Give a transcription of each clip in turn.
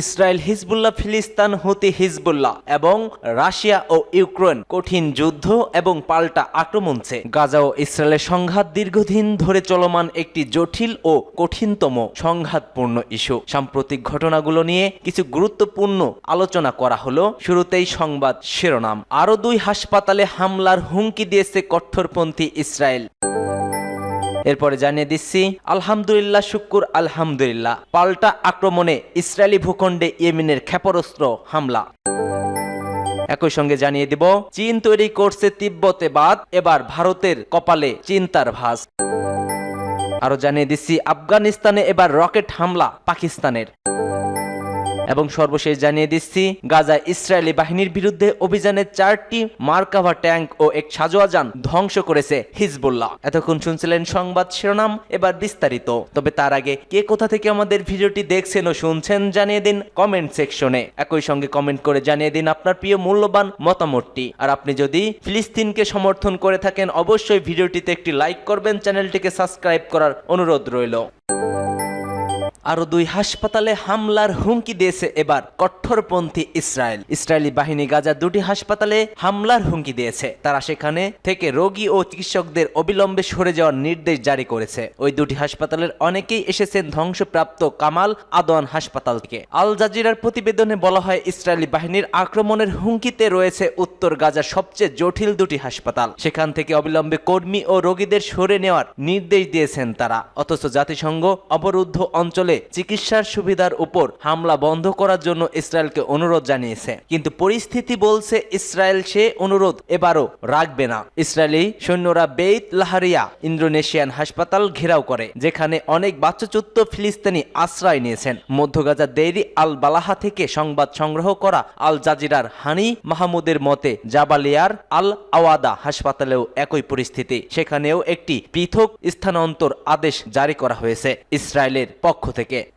Israel Hezbollah, ফিলিস্তান Houthi Hezbollah এবং Russia ও ইউক্রেন কঠিন যুদ্ধ এবং পাল্টা আক্রমণছে গাজা ও ইসরায়েলের সংঘাত দীর্ঘদিন ধরে চলমান একটি জটিল ও কঠিনতম সংঘাতপূর্ণ ইস্যু। সাম্প্রতিক ঘটনাগুলো নিয়ে কিছু গুরুত্বপূর্ণ আলোচনা করা হলো। শুরুতেই সংবাদ শিরোনাম। আরও দুই হাসপাতালে হামলার হুমকি দিয়েছে কঠোরপন্থী ইসরায়েল। এরপরে জানিয়ে দিচ্ছি, আলহামদুলিল্লাহ শুক্কুর আলহামদুলিল্লাহ। পাল্টা আক্রমণে ইসরায়েলি ভূখণ্ডে ইয়েমেনের ক্ষেপণাস্ত্র হামলা। একই সঙ্গে জানিয়ে দিব, চীন তৈরি করছে তিব্বতে বাদ এবার ভারতের কপালে চিন্তার ভাস আরও জানিয়ে দিচ্ছি, আফগানিস্তানে এবার রকেট হামলা পাকিস্তানের। এবং সর্বশেষ জানিয়ে দিচ্ছি গাজায় ইসরায়েলি বাহিনীর বিরুদ্ধে অভিযানে চারটি মার্কাভা ট্যাঙ্ক ও এক সাজোয়া যান ধ্বংস করেছে হিজবুল্লাহ। এতক্ষণ শুনছিলেন সংবাদ শিরোনাম, এবার বিস্তারিত। তবে তার আগে, কে কোথা থেকে আমাদের ভিডিওটি দেখছেন ও শুনছেন জানিয়ে দিন কমেন্ট সেকশনে। একই সঙ্গে কমেন্ট করে জানিয়ে দিন আপনার প্রিয় মূল্যবান মতামতটি। আর আপনি যদি ফিলিস্তিনকে সমর্থন করে থাকেন, অবশ্যই ভিডিওটিতে একটি লাইক করবেন, চ্যানেলটিকে সাবস্ক্রাইব করার অনুরোধ রইল। আরও দুই হাসপাতালে হামলার হুমকি দিয়েছে এবার কঠোরপন্থী ইসরায়েল। ইসরায়েলি বাহিনী গাজা দুটি হাসপাতালে হামলার হুমকি দিয়েছে। তারা সেখানে থেকে রোগী ও চিকিৎসকদের অবিলম্বে সরে যাওয়ার নির্দেশ জারি করেছে। ওই দুটি হাসপাতালের অনেকেই এসেছেন ধ্বংসপ্রাপ্ত কামাল আদওয়ান হাসপাতাল থেকে। আল জাজিরার প্রতিবেদনে বলা হয়, ইসরায়েলি বাহিনীর আক্রমণের হুমকিতে রয়েছে উত্তর গাজার সবচেয়ে জটিল দুটি হাসপাতাল। সেখান থেকে অবিলম্বে কর্মী ও রোগীদের সরে নেওয়ার নির্দেশ দিয়েছেন তারা। অথচ জাতিসংঘ অবরুদ্ধ অঞ্চলে চিকিৎসার সুবিধার উপর হামলা বন্ধ করার জন্য ইসরায়েলকে অনুরোধ জানিয়েছে। কিন্তু পরিস্থিতি বলছে ইসরায়েল সে অনুরোধ এবারও রাখবে না। ইসরায়েলি সৈন্যরা বেইত লাহারিয়া, ইন্দোনেশিয়ান হাসপাতাল ঘেরাও করে, যেখানে অনেক বাচ্চাচ্যুত ফিলিস্তিনি আশ্রয় নিয়েছেন। মধ্যগাজা দেরি আল বালাহা থেকে সংবাদ সংগ্রহ করা আল জাজিরার হানি মাহমুদের মতে, জাবালিয়ার আল আওয়াদা হাসপাতালেও একই পরিস্থিতি। সেখানেও একটি পৃথক স্থানান্তর আদেশ জারি করা হয়েছে। ইসরায়েলের পক্ষ থেকে। cricket.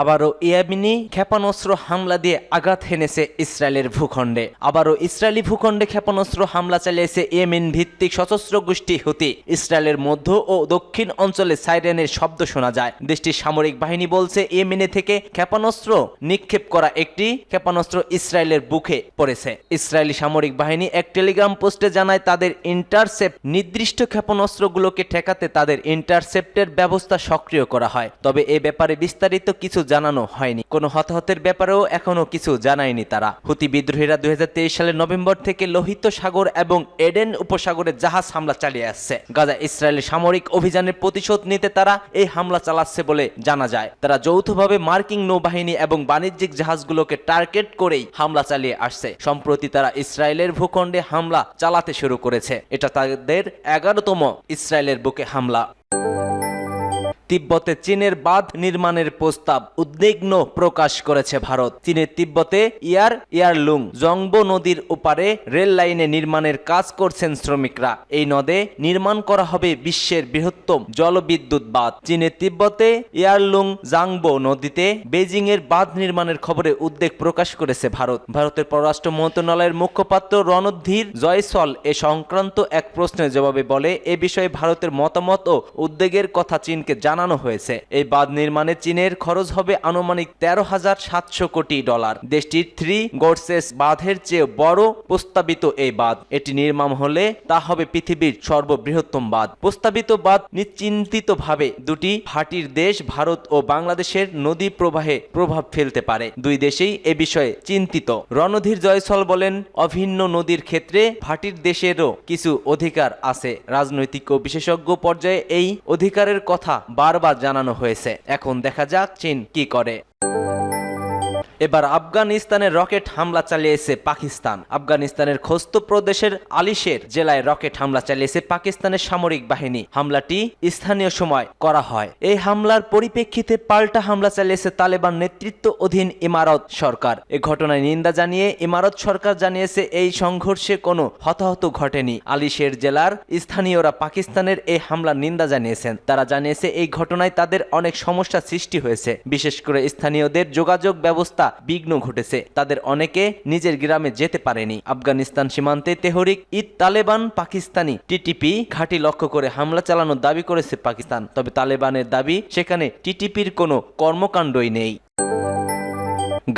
আবারও ইয়ামিনি ক্ষেপণাস্ত্র হামলা দিয়ে আঘাত হেনেছে ইসরায়েলের ভূখণ্ডে। আবারও ইসরায়েলি ভূখণ্ডে ক্ষেপণাস্ত্র হামলা চালিয়েছে ইয়েমেন ভিত্তিক সশস্ত্র গোষ্ঠী হুতি। ইসরায়েলের মধ্য ও দক্ষিণ অঞ্চলে সাইরেনের শব্দ শোনা যায়। দেশটির সামরিক বাহিনী বলছে, ইয়েমেনে থেকে ক্ষেপণাস্ত্র নিক্ষেপ করা একটি ক্ষেপণাস্ত্র ইসরায়েলের বুকে পড়েছে। ইসরায়েলি সামরিক বাহিনী এক টেলিগ্রাম পোস্টে জানায়, তাদের ইন্টারসেপ্ট নির্দিষ্ট ক্ষেপণাস্ত্রগুলোকে ঠেকাতে তাদের ইন্টারসেপ্টের ব্যবস্থা সক্রিয় করা হয়। তবে এ ব্যাপারে বিস্তারিত কিছু জানানো হয়নি। কোনো হতাহতের ব্যাপারেও এখনও কিছু জানায়নি তারা। হুতি বিদ্রোহীরা দুই সালের নভেম্বর থেকে লোহিত সাগর এবং এডেন উপসাগরে জাহাজ হামলা চালিয়ে আসছে। গাজা ইসরায়েলের সামরিক অভিযানের প্রতিশোধ নিতে তারা এই হামলা চালাচ্ছে বলে জানা যায়। তারা যৌথভাবে মার্কিং নৌবাহিনী এবং বাণিজ্যিক জাহাজগুলোকে টার্গেট করেই হামলা চালিয়ে আসছে। সম্প্রতি তারা ইসরায়েলের ভূখণ্ডে হামলা চালাতে শুরু করেছে। এটা তাদের এগারোতম ইসরায়েলের বুকে হামলা। তিব্বতে চীনের বাঁধ নির্মাণের প্রস্তাব উদ্বিগ্ন প্রকাশ করেছে ভারত। চীনের তিব্বতে ইয়ার ইয়ারলুং, জংবো নদীর ওপারে রেল লাইনে নির্মাণের কাজ করছেন শ্রমিকরা। এই নদে নির্মাণ করা হবে বিশ্বের বৃহত্তম জলবিদ্যুৎ বাঁধ। চীনের তিব্বতে ইয়ারলুং, জাংবো নদীতে বেজিং এর বাঁধ নির্মাণের খবরে উদ্বেগ প্রকাশ করেছে ভারত। ভারতের পররাষ্ট্র মন্ত্রণালয়ের মুখপাত্র রণধীর জয়সল এ সংক্রান্ত এক প্রশ্নের জবাবে বলে, এ বিষয়ে ভারতের মতামত ও উদ্বেগের কথা চীনকে জানানো হয়েছে। এই বাঁধ নির্মাণে চীনের খরচ হবে আনুমানিক তেরো হাজার সাতশো কোটি ডলার। দেশটির থ্রি গোর্সেস বাঁধের চেয়ে বড় প্রস্তাবিত এই বাঁধ। এটি নির্মাণ হলে তা হবে পৃথিবীর সর্ববৃহত্তম বাঁধ। প্রস্তাবিত বাঁধ নিশ্চিন্তিতভাবে দুটি ভাটির দেশ, ভারত ও বাংলাদেশের নদী প্রবাহে প্রভাব ফেলতে পারে। দুই দেশেই এ বিষয়ে চিন্তিত। রণধীর জয়সল বলেন, অভিন্ন নদীর ক্ষেত্রে ভাটির দেশেরও কিছু অধিকার আছে। রাজনৈতিক ও বিশেষজ্ঞ পর্যায়ে এই অধিকারের কথা বারবার জানানো হয়েছে। এখন দেখা যাক চীন কি করে। এবার আফগানিস্তানের রকেট হামলা চালিয়েছে পাকিস্তান। আফগানিস্তানের খোস্ত প্রদেশের আলিশের জেলায় রকেট হামলা চালিয়েছে পাকিস্তানের সামরিক বাহিনী। হামলাটি স্থানীয় সময় করা হয়। এই হামলার পরিপ্রেক্ষিতে পাল্টা হামলা চালিয়েছে তালেবান নেতৃত্ব অধীন ইমারত সরকার। এ ঘটনায় নিন্দা জানিয়ে ইমারত সরকার জানিয়েছে এই সংঘর্ষে কোনো হতাহত ঘটেনি। আলিশের জেলার স্থানীয়রা পাকিস্তানের এই হামলার নিন্দা জানিয়েছেন। তারা জানিয়েছে এই ঘটনায় তাদের অনেক সমস্যা সৃষ্টি হয়েছে। বিশেষ করে স্থানীয়দের যোগাযোগ ব্যবস্থা বিঘ্ন ঘটেছে। তাদের অনেকে নিজের গ্রামে যেতে পারেনি। আফগানিস্তান সীমান্তে তেহরিক, ঈদ, তালেবান, পাকিস্তানি টিটিপি ঘাঁটি লক্ষ্য করে হামলা চালানোর দাবি করেছে পাকিস্তান। তবে তালেবানের দাবি, সেখানে টিটিপির কোনো কর্মকাণ্ডই নেই।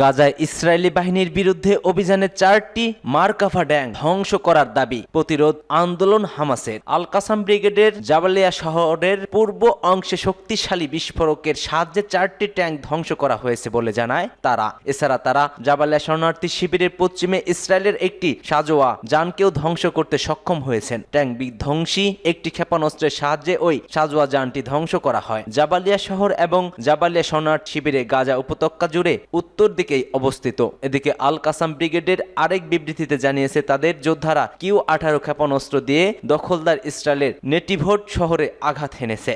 গাজায় ইসরায়েলি বাহিনীর বিরুদ্ধে অভিযানে চারটি মারকাফা ড্যাং ধ্বংস করার দাবি প্রতিরোধ আন্দোলন হামাসের। আল কাসাম ব্রিগেডের জাবালিয়া শহরের পূর্ব অংশে শক্তিশালী বিস্ফোরকের সাহায্যে চারটি ট্যাঙ্ক ধ্বংস করা হয়েছে বলে জানায় তারা। এছাড়া তারা জাবালিয়া শরণার্থী শিবিরের পশ্চিমে ইসরায়েলের একটি সাজোয়া যানকেও ধ্বংস করতে সক্ষম হয়েছেন। ট্যাঙ্ক বিধ্বংসী, একটি ক্ষেপণাস্ত্রের সাহায্যে ওই সাজোয়া যানটি ধ্বংস করা হয়। জাবালিয়া শহর এবং জাবালিয়া শরণার্থী শিবিরে গাজা উপত্যকা জুড়ে উত্তর দিকেই অবস্থিত। এদিকে আল কাসাম ব্রিগেডের আরেক বিবৃতিতে জানিয়েছে, তাদের যোদ্ধারা কিউ আঠারো ক্ষেপণাস্ত্র দিয়ে দখলদার ইসরায়েলের নেটিভোট শহরে আঘাত হেনেছে।